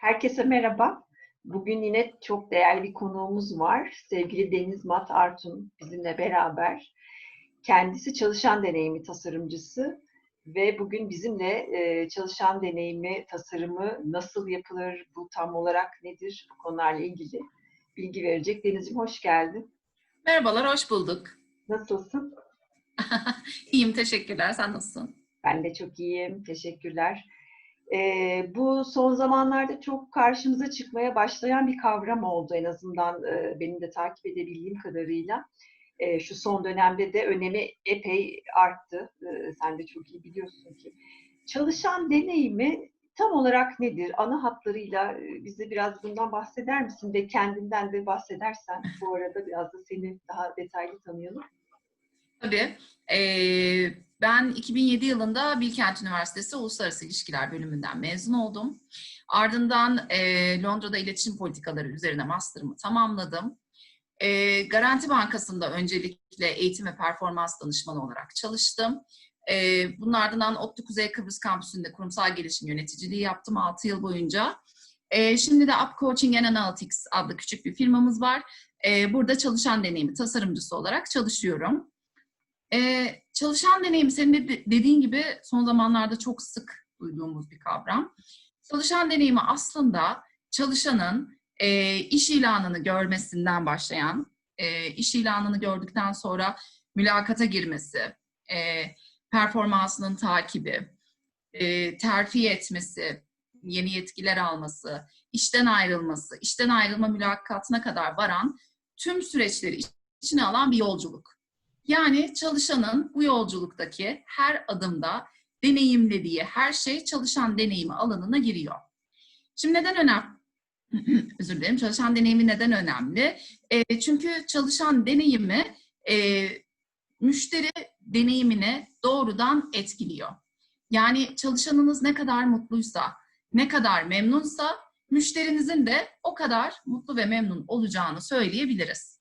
Herkese merhaba. Bugün yine çok değerli bir konuğumuz var. Sevgili Deniz Mat Artun bizimle beraber. Kendisi çalışan deneyimi tasarımcısı ve bugün bizimle e, çalışan deneyimi tasarımı nasıl yapılır, bu tam olarak nedir bu konularla ilgili bilgi verecek. Deniz'ciğim hoş geldin. Merhabalar, hoş bulduk. Nasılsın? İyiyim, teşekkürler. Sen nasılsın? Ben de çok iyiyim, teşekkürler. E, bu son zamanlarda çok karşımıza çıkmaya başlayan bir kavram oldu en azından e, benim de takip edebildiğim kadarıyla. E, şu son dönemde de önemi epey arttı. E, sen de çok iyi biliyorsun ki. Çalışan deneyimi tam olarak nedir? Ana hatlarıyla bize biraz bundan bahseder misin ve kendinden de bahsedersen bu arada biraz da seni daha detaylı tanıyalım. Tabii. Ee, ben 2007 yılında Bilkent Üniversitesi Uluslararası İlişkiler bölümünden mezun oldum. Ardından e, Londra'da iletişim politikaları üzerine master'ımı tamamladım. E, Garanti Bankası'nda öncelikle eğitim ve performans danışmanı olarak çalıştım. E, bunun ardından ODTÜ Kuzey Kıbrıs Kampüsü'nde kurumsal gelişim yöneticiliği yaptım 6 yıl boyunca. E, şimdi de Up Coaching and Analytics adlı küçük bir firmamız var. E, burada çalışan deneyimi tasarımcısı olarak çalışıyorum. Ee, çalışan deneyimi senin de dediğin gibi son zamanlarda çok sık duyduğumuz bir kavram. Çalışan deneyimi aslında çalışanın e, iş ilanını görmesinden başlayan, e, iş ilanını gördükten sonra mülakata girmesi, e, performansının takibi, e, terfi etmesi, yeni yetkiler alması, işten ayrılması, işten ayrılma mülakatına kadar varan tüm süreçleri içine alan bir yolculuk. Yani çalışanın bu yolculuktaki her adımda deneyimlediği her şey çalışan deneyimi alanına giriyor. Şimdi neden önemli? Özür dilerim. Çalışan deneyimi neden önemli? E, çünkü çalışan deneyimi e, müşteri deneyimini doğrudan etkiliyor. Yani çalışanınız ne kadar mutluysa, ne kadar memnunsa müşterinizin de o kadar mutlu ve memnun olacağını söyleyebiliriz.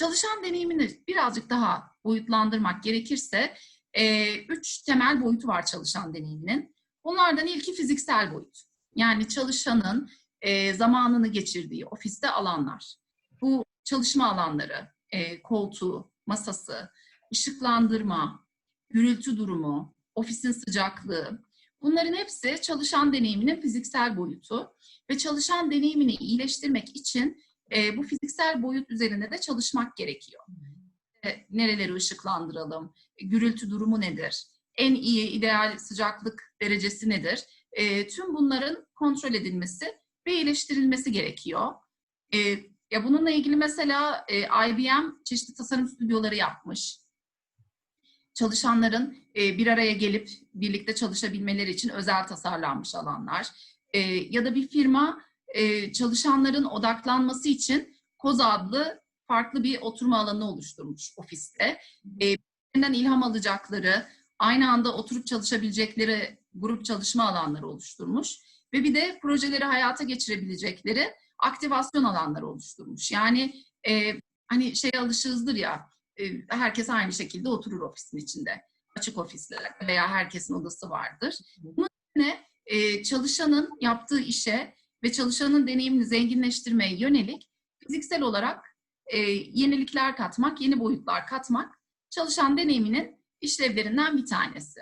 Çalışan deneyimini birazcık daha boyutlandırmak gerekirse e, üç temel boyutu var çalışan deneyiminin. Bunlardan ilki fiziksel boyut. Yani çalışanın e, zamanını geçirdiği ofiste alanlar. Bu çalışma alanları, e, koltuğu, masası, ışıklandırma, gürültü durumu, ofisin sıcaklığı. Bunların hepsi çalışan deneyiminin fiziksel boyutu ve çalışan deneyimini iyileştirmek için e, bu fiziksel boyut üzerinde de çalışmak gerekiyor. E, nereleri ışıklandıralım? Gürültü durumu nedir? En iyi ideal sıcaklık derecesi nedir? E, tüm bunların kontrol edilmesi ve iyileştirilmesi gerekiyor. E, ya bununla ilgili mesela e, IBM çeşitli tasarım stüdyoları yapmış. Çalışanların e, bir araya gelip birlikte çalışabilmeleri için özel tasarlanmış alanlar. E, ya da bir firma e, çalışanların odaklanması için Koz adlı farklı bir oturma alanı oluşturmuş ofiste. E, ilham alacakları, aynı anda oturup çalışabilecekleri grup çalışma alanları oluşturmuş. Ve bir de projeleri hayata geçirebilecekleri aktivasyon alanları oluşturmuş. Yani e, hani şey alışığızdır ya, e, herkes aynı şekilde oturur ofisin içinde. Açık ofisler veya herkesin odası vardır. Bunun ne? E, çalışanın yaptığı işe ve çalışanın deneyimini zenginleştirmeye yönelik fiziksel olarak e, yenilikler katmak, yeni boyutlar katmak çalışan deneyiminin işlevlerinden bir tanesi.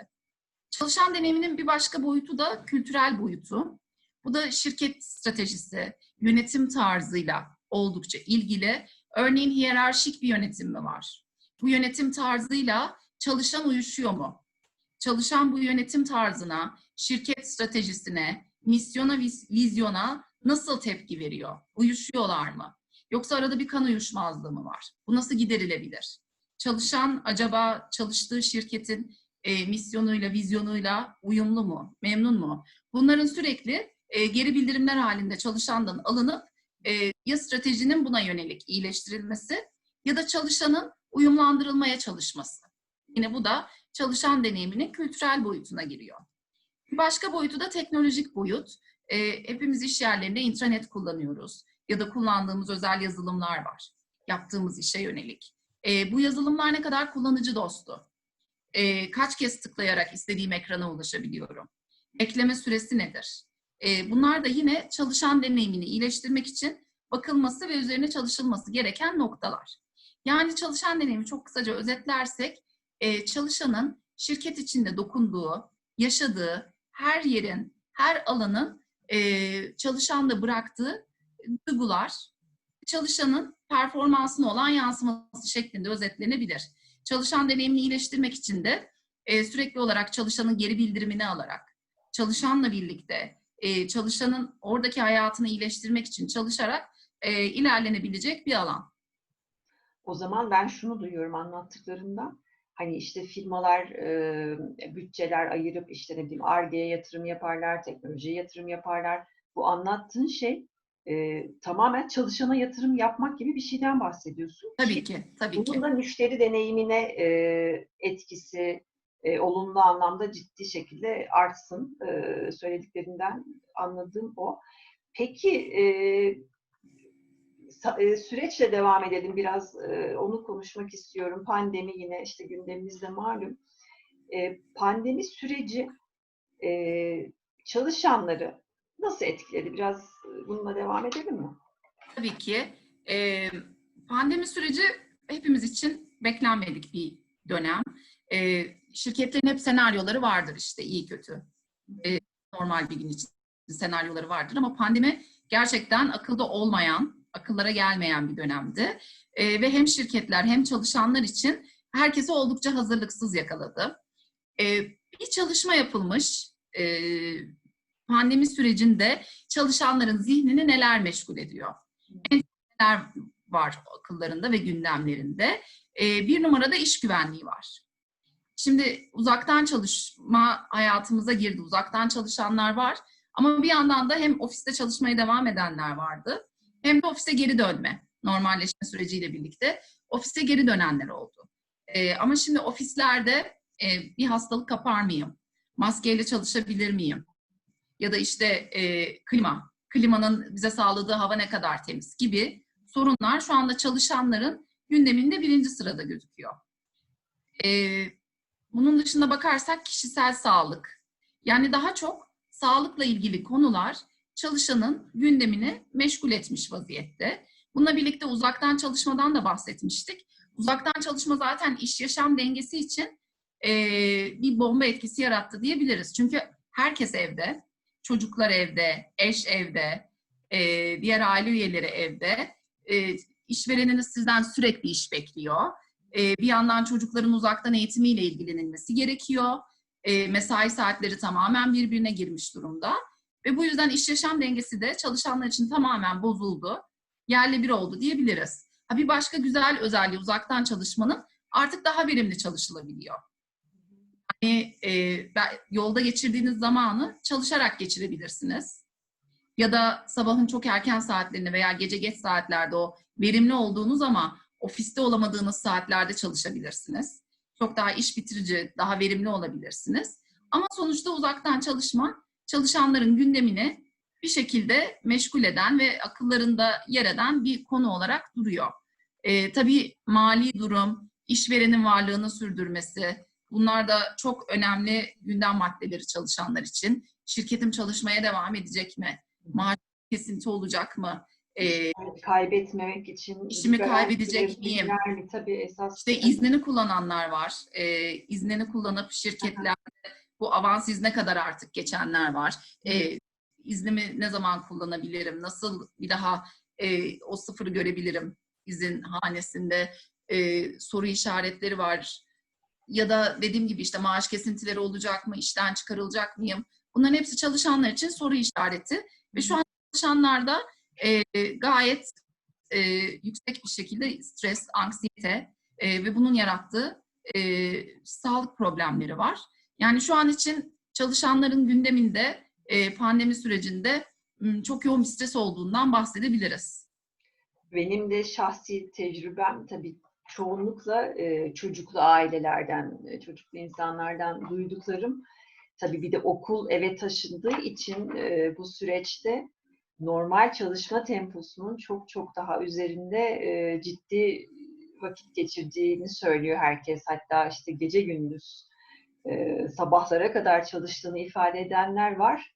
Çalışan deneyiminin bir başka boyutu da kültürel boyutu. Bu da şirket stratejisi, yönetim tarzıyla oldukça ilgili. Örneğin hiyerarşik bir yönetim mi var? Bu yönetim tarzıyla çalışan uyuşuyor mu? Çalışan bu yönetim tarzına, şirket stratejisine, misyona, vizyona nasıl tepki veriyor? Uyuşuyorlar mı? Yoksa arada bir kan uyuşmazlığı mı var? Bu nasıl giderilebilir? Çalışan acaba çalıştığı şirketin e, misyonuyla, vizyonuyla uyumlu mu? Memnun mu? Bunların sürekli e, geri bildirimler halinde çalışandan alınıp e, ya stratejinin buna yönelik iyileştirilmesi ya da çalışanın uyumlandırılmaya çalışması. Yine bu da çalışan deneyiminin kültürel boyutuna giriyor. Başka boyutu da teknolojik boyut. E, hepimiz iş yerlerinde intranet kullanıyoruz ya da kullandığımız özel yazılımlar var. Yaptığımız işe yönelik. E, bu yazılımlar ne kadar kullanıcı dostu? E, kaç kez tıklayarak istediğim ekrana ulaşabiliyorum? Ekleme süresi nedir? E, bunlar da yine çalışan deneyimini iyileştirmek için bakılması ve üzerine çalışılması gereken noktalar. Yani çalışan deneyimi çok kısaca özetlersek, e, çalışanın şirket içinde dokunduğu, yaşadığı her yerin, her alanın e, çalışanda bıraktığı duygular, çalışanın performansına olan yansıması şeklinde özetlenebilir. Çalışan deneyimini iyileştirmek için de e, sürekli olarak çalışanın geri bildirimini alarak, çalışanla birlikte e, çalışanın oradaki hayatını iyileştirmek için çalışarak e, ilerlenebilecek bir alan. O zaman ben şunu duyuyorum anlattıklarından. Hani işte firmalar e, bütçeler ayırıp işte ne bileyim Ar-Ge'ye yatırım yaparlar, teknolojiye yatırım yaparlar. Bu anlattığın şey e, tamamen çalışana yatırım yapmak gibi bir şeyden bahsediyorsun. Tabii ki, tabii ki. Bunun da müşteri deneyimine e, etkisi e, olumlu anlamda ciddi şekilde artsın. E, söylediklerinden anladığım o. Peki e, süreçle devam edelim biraz e, onu konuşmak istiyorum. Pandemi yine işte gündemimizde malum. E, pandemi süreci e, çalışanları nasıl etkiledi? Biraz e, bununla devam edelim mi? Tabii ki. Pandemi süreci hepimiz için beklenmedik bir dönem. Şirketlerin hep senaryoları vardır işte iyi kötü. Normal bir gün için senaryoları vardır ama pandemi gerçekten akılda olmayan, akıllara gelmeyen bir dönemdi. Ee, ve hem şirketler hem çalışanlar için herkesi oldukça hazırlıksız yakaladı. Ee, bir çalışma yapılmış. Ee, pandemi sürecinde çalışanların zihnini neler meşgul ediyor? neler var akıllarında ve gündemlerinde. Ee, bir numarada iş güvenliği var. Şimdi uzaktan çalışma hayatımıza girdi. Uzaktan çalışanlar var. Ama bir yandan da hem ofiste çalışmaya devam edenler vardı. Hem de ofise geri dönme. Normalleşme süreciyle birlikte ofise geri dönenler oldu. Ee, ama şimdi ofislerde e, bir hastalık kapar mıyım? Maskeyle çalışabilir miyim? Ya da işte e, klima. Klimanın bize sağladığı hava ne kadar temiz gibi sorunlar şu anda çalışanların gündeminde birinci sırada gözüküyor. Ee, bunun dışında bakarsak kişisel sağlık. Yani daha çok sağlıkla ilgili konular çalışanın gündemini meşgul etmiş vaziyette. Bununla birlikte uzaktan çalışmadan da bahsetmiştik. Uzaktan çalışma zaten iş yaşam dengesi için e, bir bomba etkisi yarattı diyebiliriz. Çünkü herkes evde, çocuklar evde, eş evde, e, diğer aile üyeleri evde e, işvereniniz sizden sürekli iş bekliyor. E, bir yandan çocukların uzaktan eğitimiyle ilgilenilmesi gerekiyor. E, mesai saatleri tamamen birbirine girmiş durumda. Ve bu yüzden iş yaşam dengesi de çalışanlar için tamamen bozuldu. Yerle bir oldu diyebiliriz. Ha, bir başka güzel özelliği uzaktan çalışmanın artık daha verimli çalışılabiliyor. Yani e, yolda geçirdiğiniz zamanı çalışarak geçirebilirsiniz ya da sabahın çok erken saatlerinde veya gece geç saatlerde o verimli olduğunuz ama ofiste olamadığınız saatlerde çalışabilirsiniz. Çok daha iş bitirici, daha verimli olabilirsiniz. Ama sonuçta uzaktan çalışma çalışanların gündemini bir şekilde meşgul eden ve akıllarında yer eden bir konu olarak duruyor. Ee, tabii mali durum, işverenin varlığını sürdürmesi, bunlar da çok önemli gündem maddeleri çalışanlar için. Şirketim çalışmaya devam edecek mi? maaş kesinti olacak mı? Ee, kaybetmemek için işimi kaybedecek miyim? Mi? Tabii esas. İşte iznini kullananlar var. Ee, iznini kullanıp şirketlerde bu avans izne kadar artık geçenler var. Ee, iznimi ne zaman kullanabilirim? Nasıl bir daha e, o sıfırı görebilirim izin hanesinde? E, soru işaretleri var. Ya da dediğim gibi işte maaş kesintileri olacak mı? İşten çıkarılacak mıyım? Bunların hepsi çalışanlar için soru işareti. Ve şu an çalışanlarda e, gayet e, yüksek bir şekilde stres, anksiyete e, ve bunun yarattığı e, sağlık problemleri var. Yani şu an için çalışanların gündeminde e, pandemi sürecinde çok yoğun bir stres olduğundan bahsedebiliriz. Benim de şahsi tecrübem tabii çoğunlukla e, çocuklu ailelerden, e, çocuklu insanlardan duyduklarım tabii bir de okul eve taşındığı için bu süreçte normal çalışma temposunun çok çok daha üzerinde ciddi vakit geçirdiğini söylüyor herkes. Hatta işte gece gündüz e, sabahlara kadar çalıştığını ifade edenler var.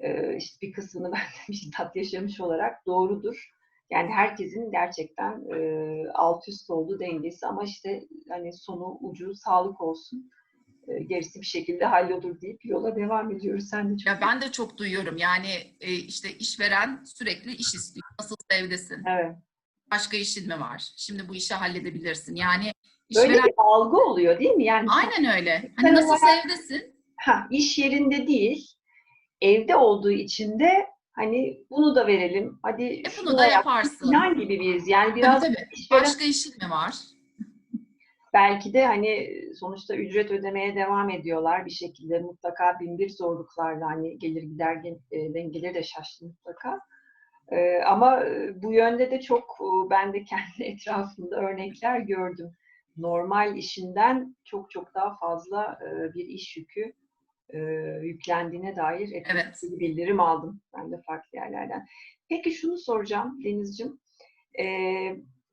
e, işte bir kısmını ben de bizzat yaşamış olarak doğrudur. Yani herkesin gerçekten e, alt üst olduğu dengesi ama işte hani sonu ucu sağlık olsun. E, gerisi bir şekilde hallolur deyip yola devam ediyoruz. Sen de çok Ya ben de çok duyuyorum. Yani e, işte işveren sürekli iş istiyor. Nasıl evdesin? Evet. Başka işin mi var? Şimdi bu işi halledebilirsin. Yani Böyle işveren bir algı oluyor değil mi? Yani aynen öyle. Hani nasılsa olarak- evdesin. ha, iş yerinde değil, evde olduğu için de hani bunu da verelim. Hadi E bunu da da yap. yaparsın. Falan gibi biriz. Yani Tabii biraz tabii. işveren Başka işin mi var? belki de hani sonuçta ücret ödemeye devam ediyorlar bir şekilde mutlaka bin bir zorluklarla hani gelir gider e, dengeleri de şaştı mutlaka. E, ama e, bu yönde de çok ben de kendi etrafımda örnekler gördüm. Normal işinden çok çok daha fazla e, bir iş yükü e, yüklendiğine dair Evet. bildirim aldım ben de farklı yerlerden. Peki şunu soracağım Deniz'ciğim. E,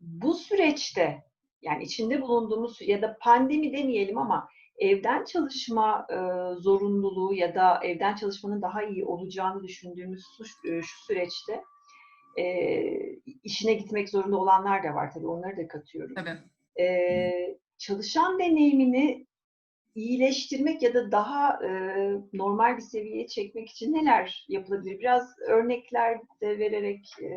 bu süreçte yani içinde bulunduğumuz ya da pandemi demeyelim ama evden çalışma e, zorunluluğu ya da evden çalışmanın daha iyi olacağını düşündüğümüz şu, şu süreçte e, işine gitmek zorunda olanlar da var tabii onları da katıyorum. Tabii. E, çalışan deneyimini iyileştirmek ya da daha e, normal bir seviyeye çekmek için neler yapılabilir? Biraz örnekler de vererek e,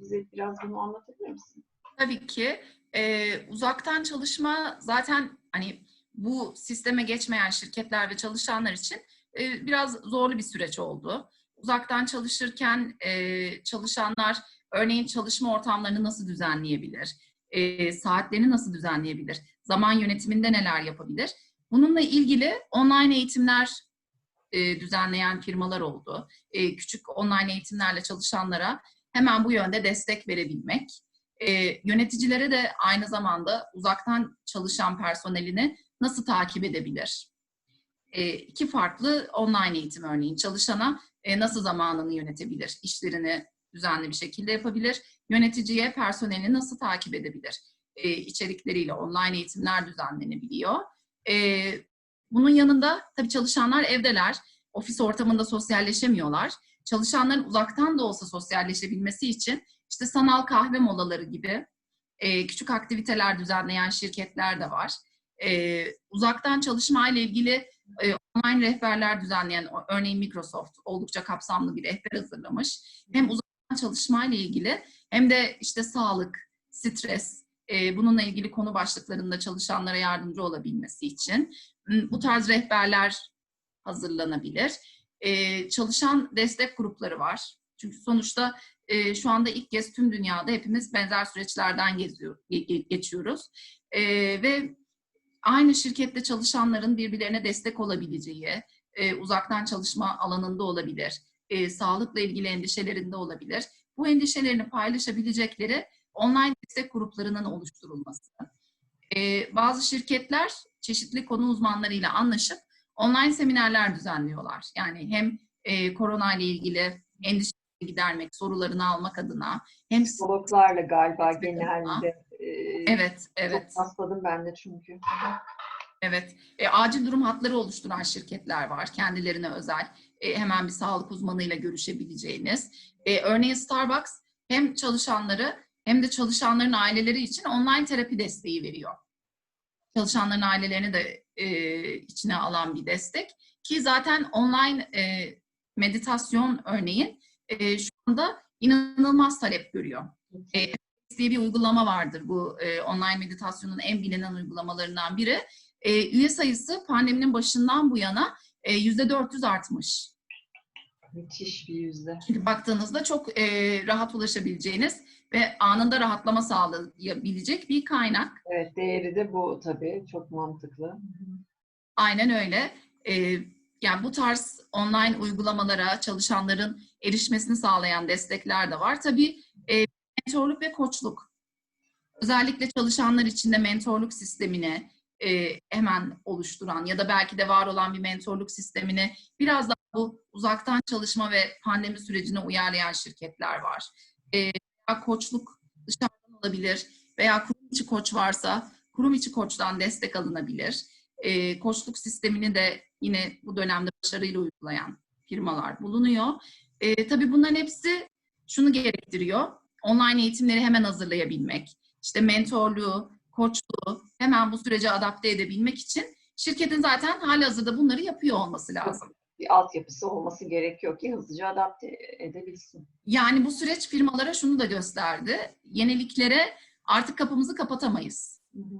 bize biraz bunu anlatabilir misin? Tabii ki e, uzaktan çalışma zaten hani bu sisteme geçmeyen şirketler ve çalışanlar için e, biraz zorlu bir süreç oldu. Uzaktan çalışırken e, çalışanlar örneğin çalışma ortamlarını nasıl düzenleyebilir? E, saatlerini nasıl düzenleyebilir? Zaman yönetiminde neler yapabilir? Bununla ilgili online eğitimler e, düzenleyen firmalar oldu. E, küçük online eğitimlerle çalışanlara hemen bu yönde destek verebilmek. E, yöneticilere de aynı zamanda uzaktan çalışan personelini nasıl takip edebilir? E, iki farklı online eğitim örneğin çalışana e, nasıl zamanını yönetebilir, işlerini düzenli bir şekilde yapabilir, yöneticiye personelini nasıl takip edebilir? E, içerikleriyle online eğitimler düzenlenebiliyor. E, bunun yanında tabii çalışanlar evdeler, ofis ortamında sosyalleşemiyorlar. Çalışanların uzaktan da olsa sosyalleşebilmesi için işte sanal kahve molaları gibi e, küçük aktiviteler düzenleyen şirketler de var. E, uzaktan çalışma ile ilgili e, online rehberler düzenleyen, örneğin Microsoft oldukça kapsamlı bir rehber hazırlamış. Hem uzaktan çalışma ile ilgili hem de işte sağlık, stres, e, bununla ilgili konu başlıklarında çalışanlara yardımcı olabilmesi için bu tarz rehberler hazırlanabilir. E, çalışan destek grupları var. Çünkü sonuçta e, şu anda ilk kez tüm dünyada hepimiz benzer süreçlerden geziyor, ge- ge- geçiyoruz. E, ve aynı şirkette çalışanların birbirlerine destek olabileceği, e, uzaktan çalışma alanında olabilir, e, sağlıkla ilgili endişelerinde olabilir. Bu endişelerini paylaşabilecekleri online destek gruplarının oluşturulması. E, bazı şirketler çeşitli konu uzmanlarıyla anlaşıp online seminerler düzenliyorlar. Yani hem e, korona ile ilgili endişeleri gidermek, sorularını almak adına hem Psikologlarla galiba genelde. e, evet, evet. Çok rastladım ben de çünkü. Evet, e, acil durum hatları oluşturan şirketler var, kendilerine özel. E, hemen bir sağlık uzmanıyla görüşebileceğiniz. E, örneğin Starbucks hem çalışanları hem de çalışanların aileleri için online terapi desteği veriyor. Çalışanların ailelerini de e, içine alan bir destek. Ki zaten online meditasyon örneğin şu anda inanılmaz talep görüyor diye bir uygulama vardır. Bu online meditasyonun en bilinen uygulamalarından biri. Üye sayısı pandeminin başından bu yana yüzde 400 artmış. Müthiş bir yüzde. Çünkü baktığınızda çok e, rahat ulaşabileceğiniz ve anında rahatlama sağlayabilecek bir kaynak. Evet, değeri de bu tabii. Çok mantıklı. Aynen öyle. E, yani bu tarz online uygulamalara çalışanların erişmesini sağlayan destekler de var. Tabii e, mentorluk ve koçluk. Özellikle çalışanlar için de mentorluk sistemini e, hemen oluşturan ya da belki de var olan bir mentorluk sistemini biraz daha bu uzaktan çalışma ve pandemi sürecine uyarlayan şirketler var. E, koçluk dışarıdan olabilir veya kurum içi koç varsa kurum içi koçtan destek alınabilir. E, koçluk sistemini de yine bu dönemde başarıyla uygulayan firmalar bulunuyor. E, tabii bunların hepsi şunu gerektiriyor. Online eğitimleri hemen hazırlayabilmek, işte mentorluğu, koçluğu hemen bu sürece adapte edebilmek için şirketin zaten halihazırda bunları yapıyor olması lazım. Bir altyapısı olması gerekiyor ki hızlıca adapte edebilsin. Yani bu süreç firmalara şunu da gösterdi. Yeniliklere artık kapımızı kapatamayız. Hı hı.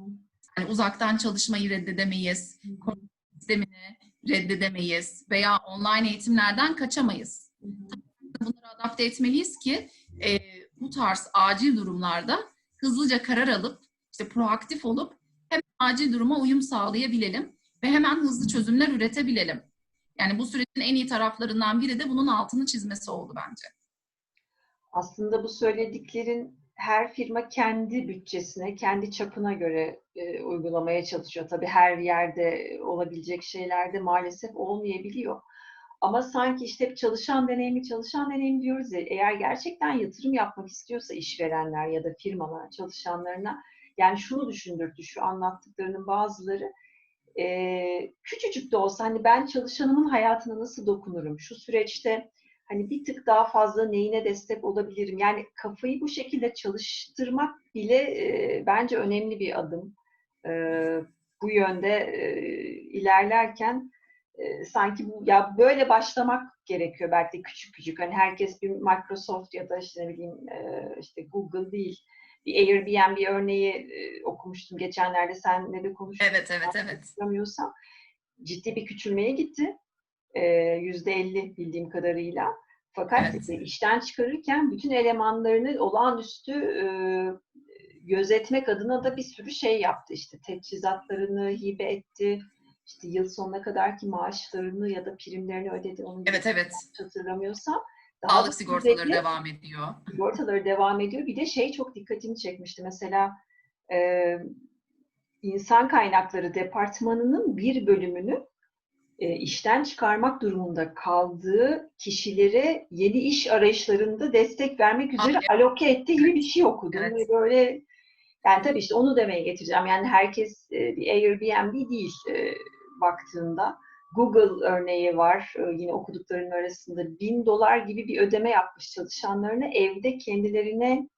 Yani uzaktan çalışmayı reddedemeyiz, hı. sistemini reddedemeyiz veya online eğitimlerden kaçamayız. Hı hı. Bunları adapte etmeliyiz ki e, bu tarz acil durumlarda hızlıca karar alıp işte proaktif olup hemen acil duruma uyum sağlayabilelim ve hemen hızlı çözümler üretebilelim. Yani bu sürecin en iyi taraflarından biri de bunun altını çizmesi oldu bence. Aslında bu söylediklerin her firma kendi bütçesine, kendi çapına göre e, uygulamaya çalışıyor. Tabii her yerde olabilecek şeyler de maalesef olmayabiliyor. Ama sanki işte hep çalışan deneyimi, çalışan deneyimi diyoruz ya, eğer gerçekten yatırım yapmak istiyorsa işverenler ya da firmalar çalışanlarına, yani şunu düşündürtü, şu anlattıklarının bazıları, e, küçücük de olsa hani ben çalışanımın hayatına nasıl dokunurum, şu süreçte hani bir tık daha fazla neyine destek olabilirim? Yani kafayı bu şekilde çalıştırmak bile e, bence önemli bir adım. E, bu yönde e, ilerlerken e, sanki bu ya böyle başlamak gerekiyor belki küçük küçük. Hani herkes bir Microsoft ya da işte ne bileyim e, işte Google değil. Bir Airbnb örneği e, okumuştum geçenlerde senle de konuştuk. Evet, evet, evet. Hatırlamıyorsam ciddi bir küçülmeye gitti. Ee, Yüzde elli bildiğim kadarıyla. Fakat Evet. e, işten çıkarırken bütün elemanlarını olağanüstü e, gözetmek adına da bir sürü şey yaptı. İşte teçhizatlarını hibe etti. İşte yıl sonuna kadarki maaşlarını ya da primlerini ödedi. Onu Evet, evet. hatırlamıyorsam. Daha da Sağlık sigortaları kuvvetli devam ediyor. sigortaları devam ediyor. Bir de şey çok dikkatimi çekmişti. Mesela e, insan kaynakları departmanının bir bölümünü e, işten çıkarmak durumunda kaldığı kişilere yeni iş arayışlarında destek vermek üzere Ah, aloke etti gibi bir şey okudum. Evet. Ve böyle yani tabii işte onu demeye getireceğim. Yani herkes e, bir Airbnb değil e, baktığında. Google örneği var e, yine okuduklarının arasında. Bin dolar gibi bir ödeme yapmış çalışanlarına evde kendilerine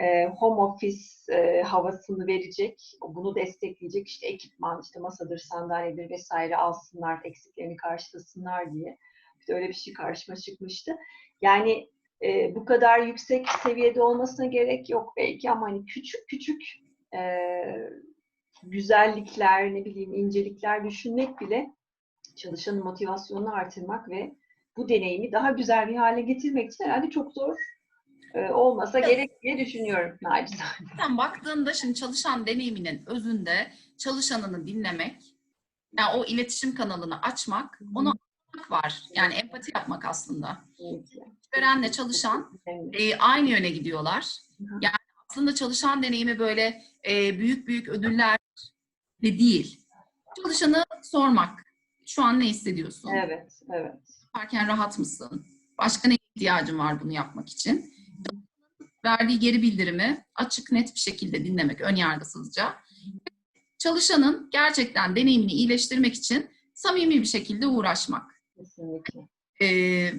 e, home office e, havasını verecek, bunu destekleyecek işte ekipman, işte masadır, sandalyedir vesaire alsınlar, eksiklerini karşılasınlar diye. İşte öyle bir şey karşıma çıkmıştı. Yani e, bu kadar yüksek seviyede olmasına gerek yok belki ama hani küçük küçük güzellikler, ne bileyim incelikler düşünmek bile çalışanın motivasyonunu artırmak ve bu deneyimi daha güzel bir hale getirmek için herhalde çok zor e, olmasa Evet. gerek diye düşünüyorum nacizane. Sen baktığında şimdi çalışan deneyiminin özünde çalışanını dinlemek, yani o iletişim kanalını açmak, Hı onu anlamak var. Yani empati yapmak aslında. Öğrenle çalışan e, aynı yöne gidiyorlar. Hı. Yani aslında çalışan deneyimi böyle e, büyük büyük ödüller de değil. Çalışanı sormak. Şu an ne hissediyorsun? Evet, evet. Yaparken rahat mısın? Başka ne ihtiyacın var bunu yapmak için? Verdiği geri bildirimi açık net bir şekilde dinlemek, ön yargısızca. Çalışanın gerçekten deneyimini iyileştirmek için samimi bir şekilde uğraşmak. Kesinlikle. Ee,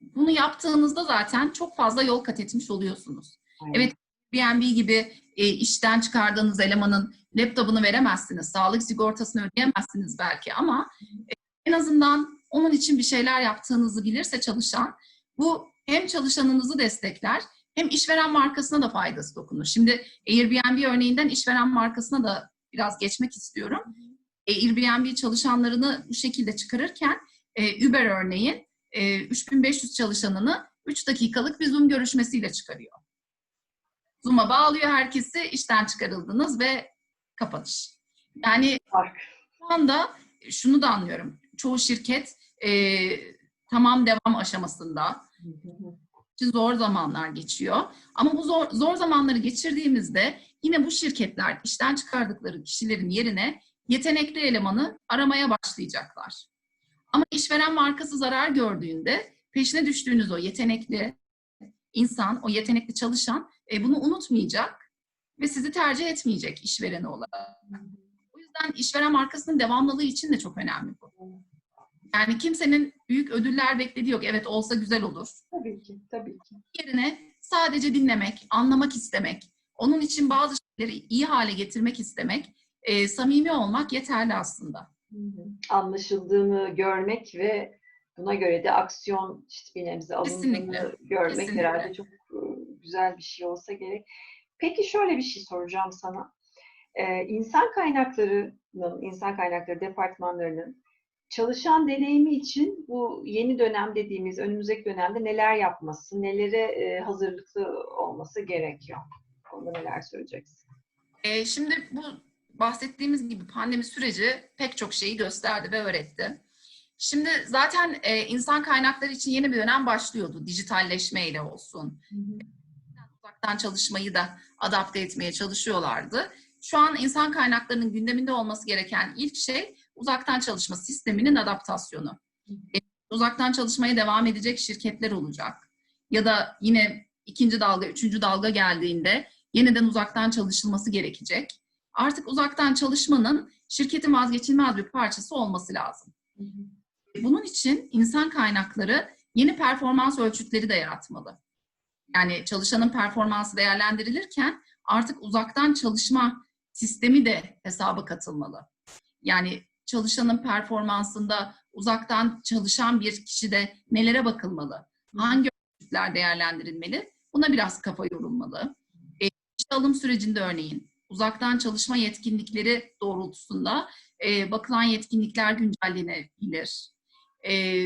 bunu yaptığınızda zaten çok fazla yol kat etmiş oluyorsunuz. Aynen. Evet, Airbnb gibi e, işten çıkardığınız elemanın laptopunu veremezsiniz, sağlık sigortasını ödeyemezsiniz belki ama e, en azından onun için bir şeyler yaptığınızı bilirse çalışan, bu hem çalışanınızı destekler hem işveren markasına da faydası dokunur. Şimdi Airbnb örneğinden işveren markasına da biraz geçmek istiyorum. E, Airbnb çalışanlarını bu şekilde çıkarırken e, Uber örneğin e, 3500 çalışanını 3 dakikalık bir Zoom görüşmesiyle çıkarıyor. Zoom'a bağlıyor herkesi, işten çıkarıldınız ve kapanış. Yani Fark. şu anda şunu da anlıyorum. Çoğu şirket e, tamam devam aşamasında zor zamanlar geçiyor. Ama bu zor, zor zamanları geçirdiğimizde yine bu şirketler işten çıkardıkları kişilerin yerine yetenekli elemanı aramaya başlayacaklar. Ama işveren markası zarar gördüğünde peşine düştüğünüz o yetenekli insan, o yetenekli çalışan e, bunu unutmayacak ve sizi tercih etmeyecek işvereni olarak. O yüzden işveren markasının devamlılığı için de çok önemli bu. Yani kimsenin büyük ödüller beklediği yok. Evet olsa güzel olur. Tabii ki, tabii ki. Yerine sadece dinlemek, anlamak istemek, onun için bazı şeyleri iyi hale getirmek istemek, e, samimi olmak yeterli aslında. Anlaşıldığını görmek ve buna göre de aksiyon işte bir nebze alındığını Kesinlikle, görmek kesinlikle. herhalde çok e, güzel bir şey olsa gerek. Peki şöyle bir şey soracağım sana. Ee, insan kaynaklarının, insan kaynakları departmanlarının çalışan deneyimi için bu yeni dönem dediğimiz önümüzdeki dönemde neler yapması, nelere e, hazırlıklı olması gerekiyor? Onda neler söyleyeceksin? E, şimdi bu bahsettiğimiz gibi pandemi süreci pek çok şeyi gösterdi ve öğretti. Şimdi zaten e, insan kaynakları için yeni bir dönem başlıyordu. Dijitalleşmeyle olsun. Uzaktan çalışmayı da adapte etmeye çalışıyorlardı. Şu an insan kaynaklarının gündeminde olması gereken ilk şey uzaktan çalışma sisteminin adaptasyonu. E, uzaktan çalışmaya devam edecek şirketler olacak. Ya da yine ikinci dalga, üçüncü dalga geldiğinde yeniden uzaktan çalışılması gerekecek. Artık uzaktan çalışmanın şirketin vazgeçilmez bir parçası olması lazım. Bunun için insan kaynakları yeni performans ölçütleri de yaratmalı. Yani çalışanın performansı değerlendirilirken artık uzaktan çalışma sistemi de hesaba katılmalı. Yani çalışanın performansında uzaktan çalışan bir kişide nelere bakılmalı? Hangi ölçütler değerlendirilmeli? Buna biraz kafa yorulmalı. E, işe alım sürecinde örneğin uzaktan çalışma yetkinlikleri doğrultusunda e, bakılan yetkinlikler güncellenebilir. E,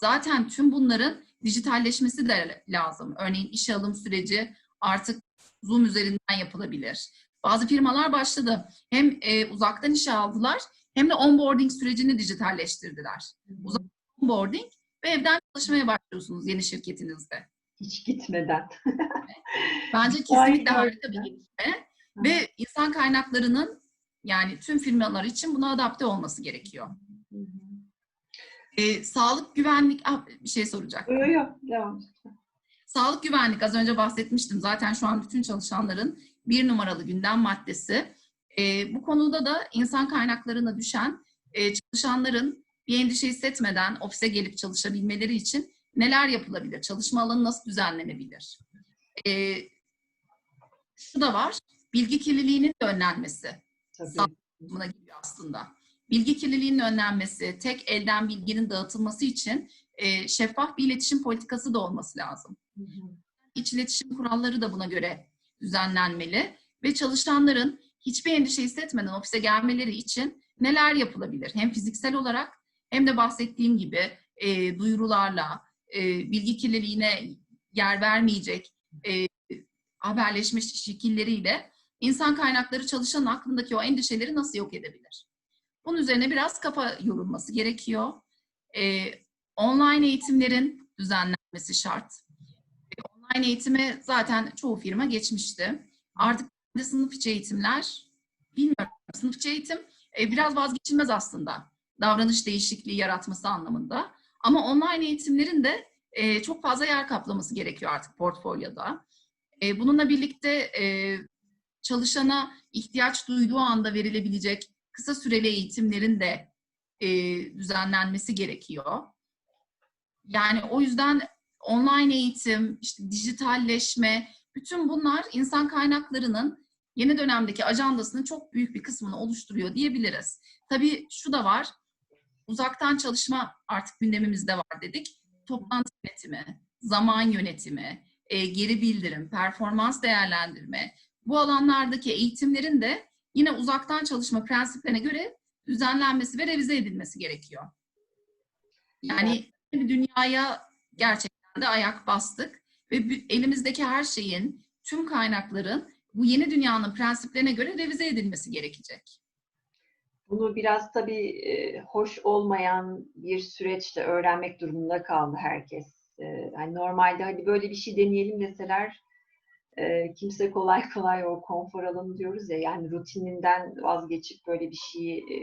zaten tüm bunların dijitalleşmesi de lazım. Örneğin işe alım süreci artık Zoom üzerinden yapılabilir. Bazı firmalar başladı. Hem e, uzaktan işe aldılar hem de onboarding sürecini dijitalleştirdiler. Uzaktan onboarding ve evden çalışmaya başlıyorsunuz yeni şirketinizde. Hiç gitmeden. Bence kesinlikle harika bir gelişme. Ve insan kaynaklarının yani tüm firmalar için buna adapte olması gerekiyor. E, sağlık güvenlik ah, bir şey soracak. Yok yok devam. Sağlık güvenlik az önce bahsetmiştim. Zaten şu an bütün çalışanların bir numaralı gündem maddesi. E, bu konuda da insan kaynaklarına düşen e, çalışanların bir endişe hissetmeden ofise gelip çalışabilmeleri için neler yapılabilir? Çalışma alanı nasıl düzenlenebilir? E, şu da var. Bilgi kirliliğinin de önlenmesi Tabii. buna giriyor aslında. Bilgi kirliliğinin önlenmesi, tek elden bilginin dağıtılması için e, şeffaf bir iletişim politikası da olması lazım. Hı hı. İç iletişim kuralları da buna göre düzenlenmeli ve çalışanların hiçbir endişe hissetmeden ofise gelmeleri için neler yapılabilir? Hem fiziksel olarak hem de bahsettiğim gibi e, duyurularla, e, bilgi kirliliğine yer vermeyecek e, haberleşme şekilleriyle insan kaynakları çalışanın aklındaki o endişeleri nasıl yok edebilir? Bunun üzerine biraz kafa yorulması gerekiyor. E, online eğitimlerin düzenlenmesi şart. E, online eğitimi zaten çoğu firma geçmişti. Artık sınıf içi eğitimler, bilmiyorum sınıf içi eğitim e, biraz vazgeçilmez aslında. Davranış değişikliği yaratması anlamında. Ama online eğitimlerin de e, çok fazla yer kaplaması gerekiyor artık portfolyoda. E, bununla birlikte e, çalışana ihtiyaç duyduğu anda verilebilecek kısa süreli eğitimlerin de e, düzenlenmesi gerekiyor. Yani o yüzden online eğitim, işte dijitalleşme, bütün bunlar insan kaynaklarının yeni dönemdeki ajandasının çok büyük bir kısmını oluşturuyor diyebiliriz. Tabii şu da var, uzaktan çalışma artık gündemimizde var dedik. Toplantı yönetimi, zaman yönetimi, e, geri bildirim, performans değerlendirme, bu alanlardaki eğitimlerin de yine uzaktan çalışma prensiplerine göre düzenlenmesi ve revize edilmesi gerekiyor. Yani bir dünyaya gerçekten de ayak bastık ve elimizdeki her şeyin, tüm kaynakların bu yeni dünyanın prensiplerine göre revize edilmesi gerekecek. Bunu biraz tabii e, hoş olmayan bir süreçte öğrenmek durumunda kaldı herkes. E, yani normalde hadi böyle bir şey deneyelim deseler e, kimse kolay kolay o konfor alanı diyoruz ya yani rutininden vazgeçip böyle bir şeyi e,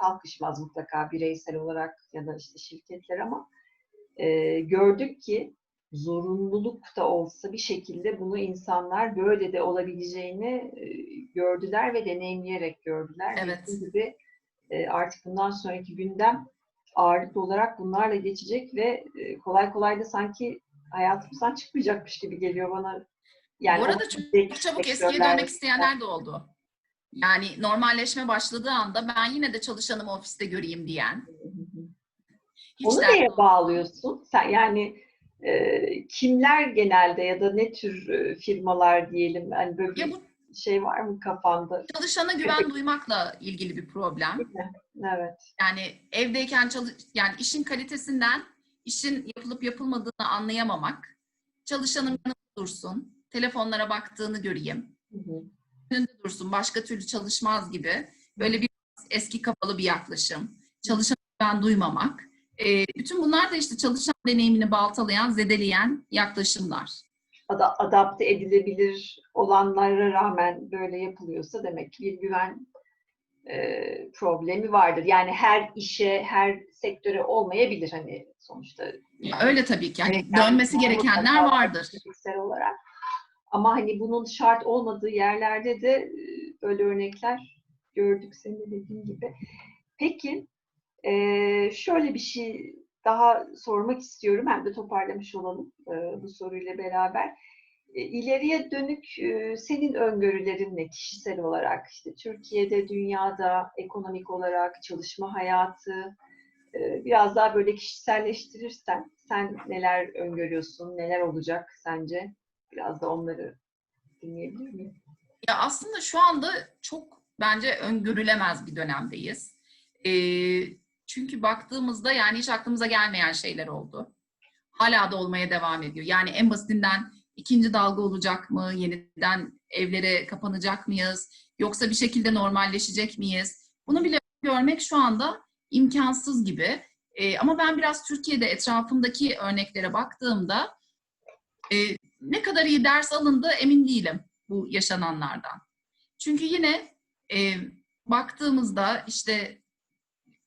kalkışmaz mutlaka bireysel olarak ya da işte şirketler ama e, gördük ki zorunluluk da olsa bir şekilde bunu insanlar böyle de olabileceğini e, gördüler ve deneyimleyerek gördüler. Evet. Dediğim gibi e, artık bundan sonraki gündem ağırlıklı olarak bunlarla geçecek ve e, kolay kolay da sanki hayatımızdan çıkmayacakmış gibi geliyor bana. Yani Bu arada çok çabuk eskiye dönmek isteyenler de oldu. Yani normalleşme başladığı anda ben yine de çalışanımı ofiste göreyim diyen. Hiç Onu neye bağlıyorsun? Sen yani e, kimler genelde ya da ne tür e, firmalar diyelim? Hani böyle Ya bu şey var mı kafanda? çalışana güven duymakla ilgili bir problem. Evet. Yani evdeyken çalış yani işin kalitesinden işin yapılıp yapılmadığını anlayamamak, çalışanın yanında dursun, telefonlara baktığını göreyim, Hı hı. önünde dursun, başka türlü çalışmaz gibi böyle bir eski kapalı bir yaklaşım, çalışana güven duymamak. Ee, bütün bunlar da işte çalışan deneyimini baltalayan, zedeleyen yaklaşımlar. Ada- adapte edilebilir olanlara rağmen böyle yapılıyorsa demek ki bir güven e, problemi vardır. Yani her işe, her sektöre olmayabilir hani sonuçta. Ya Öyle tabii ki. Hani Gerekenler dönmesi gerekenler vardır. Fiziksel olarak. Ama hani bunun şart olmadığı yerlerde de böyle örnekler gördük senin de dediğin gibi. Peki şöyle bir şey daha sormak istiyorum. Hem de toparlamış olalım bu soruyla beraber. E, İleriye dönük senin öngörülerin ne kişisel olarak? İşte Türkiye'de, dünyada, ekonomik olarak, çalışma hayatı, biraz daha böyle kişiselleştirirsen sen neler öngörüyorsun, neler olacak sence? Biraz da onları dinleyebilir miyim? Ya aslında şu anda çok bence öngörülemez bir dönemdeyiz. Ee, çünkü baktığımızda yani hiç aklımıza gelmeyen şeyler oldu. Hala da olmaya devam ediyor. Yani en basitinden ikinci dalga olacak mı? Yeniden evlere kapanacak mıyız? Yoksa bir şekilde normalleşecek miyiz? Bunu bile görmek şu anda imkansız gibi. Ee, ama ben biraz Türkiye'de etrafımdaki örneklere baktığımda e, ne kadar iyi ders alındı emin değilim bu yaşananlardan. Çünkü yine e, baktığımızda işte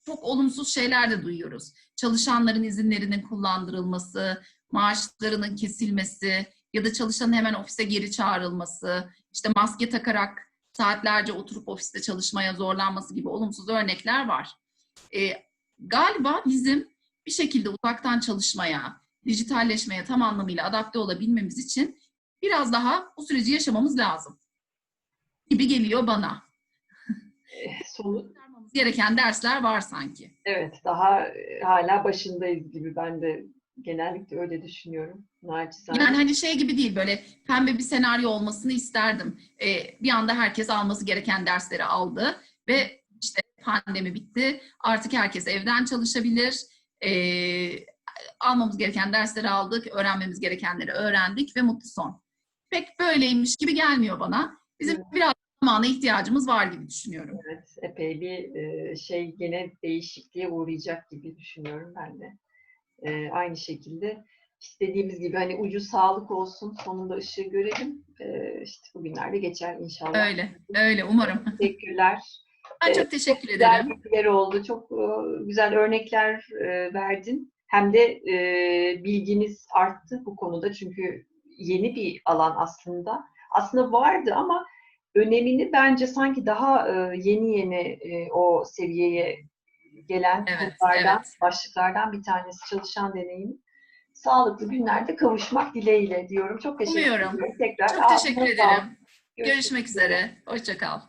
çok olumsuz şeyler de duyuyoruz. Çalışanların izinlerinin kullandırılması, maaşlarının kesilmesi ya da çalışanın hemen ofise geri çağrılması, işte maske takarak saatlerce oturup ofiste çalışmaya zorlanması gibi olumsuz örnekler var. E, galiba bizim bir şekilde uzaktan çalışmaya, dijitalleşmeye tam anlamıyla adapte olabilmemiz için biraz daha bu süreci yaşamamız lazım gibi geliyor bana. Eh, Sonu, gereken dersler var sanki. evet, daha e, hala başındayız gibi ben de genellikle öyle düşünüyorum. Naçizane. Yani hani şey gibi değil böyle pembe bir senaryo olmasını isterdim. Ee, bir anda herkes alması gereken dersleri aldı ve işte pandemi bitti. Artık herkes evden çalışabilir. Ee, almamız gereken dersleri aldık, öğrenmemiz gerekenleri öğrendik ve mutlu son. Pek böyleymiş gibi gelmiyor bana. Bizim Evet. biraz zamana ihtiyacımız var gibi düşünüyorum. Evet, epey bir e, şey gene değişikliğe uğrayacak gibi düşünüyorum ben de. E, aynı şekilde istediğimiz gibi hani ucu sağlık olsun, sonunda ışığı görelim. E, işte bugünlerde geçer inşallah. Öyle, öyle umarım. Teşekkürler. Ben çok teşekkür güzel ederim. bilgiler oldu. Çok e, güzel örnekler e, verdin. Hem de e, bilgimiz arttı bu konuda çünkü yeni bir alan aslında. Aslında vardı ama önemini bence sanki daha e, yeni yeni e, o seviyeye gelen Evet, evet. başlıklardan bir tanesi çalışan deneyimi. Sağlıklı günlerde kavuşmak dileğiyle diyorum. Çok teşekkür Umuyorum. ederim. Tekrar Çok teşekkür ederim. Görüşmek üzere. Hoşça kal.